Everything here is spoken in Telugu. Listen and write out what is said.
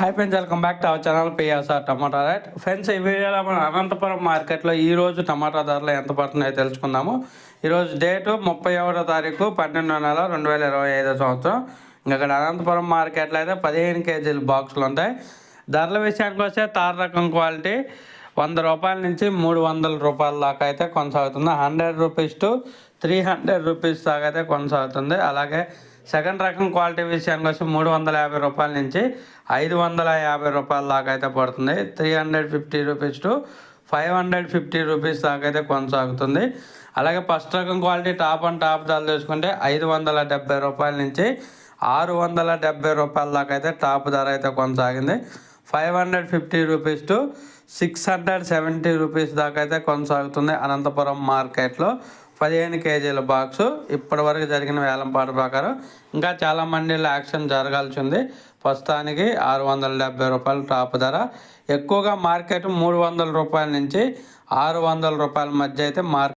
Hi friends welcome back to our channel PSR tomato right friends ఈ వీడియోలో మనం అనంతపురం మార్కెట్లో ఈరోజు టమాటా ధరలు ఎంత పడుతున్నాయో తెలుసుకుందాము. ఈరోజు డేటు ముప్పై ఒకటో తారీఖు పన్నెండో నెల రెండు వేల ఇరవై ఐదో సంవత్సరం. ఇంకా ఇక్కడ అనంతపురం మార్కెట్లో అయితే పదిహేను కేజీల బాక్సులు ఉంటాయి. ధరల విషయానికి వస్తే తార రకం క్వాలిటీ వంద రూపాయల నుంచి మూడు వందల రూపాయల దాకా అయితే కొనసాగుతుంది. Hundred rupees to three hundred rupees దాకా అయితే కొనసాగుతుంది. అలాగే సెకండ్ రకం క్వాలిటీ విషయానికి వచ్చి మూడు వందల యాభై రూపాయల నుంచి ఐదు వందల యాభై రూపాయల దాకా అయితే పడుతుంది. Three hundred fifty rupees to five hundred fifty rupees దాకా అయితే కొనసాగుతుంది. అలాగే ఫస్ట్ రకం క్వాలిటీ టాప్ అండ్ టాప్ ధరలు చూసుకుంటే ఐదు వందల డెబ్బై రూపాయల నుంచి ఆరు వందల డెబ్బై రూపాయల దాకా అయితే టాప్ ధర అయితే కొనసాగింది. Five hundred fifty rupees to six hundred seventy rupees దాకా అయితే కొనసాగుతుంది అనంతపురం మార్కెట్లో. పదిహేను కేజీల బాక్సు ఇప్పటివరకు జరిగిన వేలంపాట ప్రకారం ఇంకా చాలా మండీలో యాక్షన్ జరగాల్సి ఉంది ప్రస్తుతానికి ఆరు వందల డెబ్బై రూపాయలు టాప్ ధర. ఎక్కువగా మార్కెట్ మూడు వందల రూపాయల నుంచి ఆరు వందల రూపాయల మధ్య అయితే మార్కెట్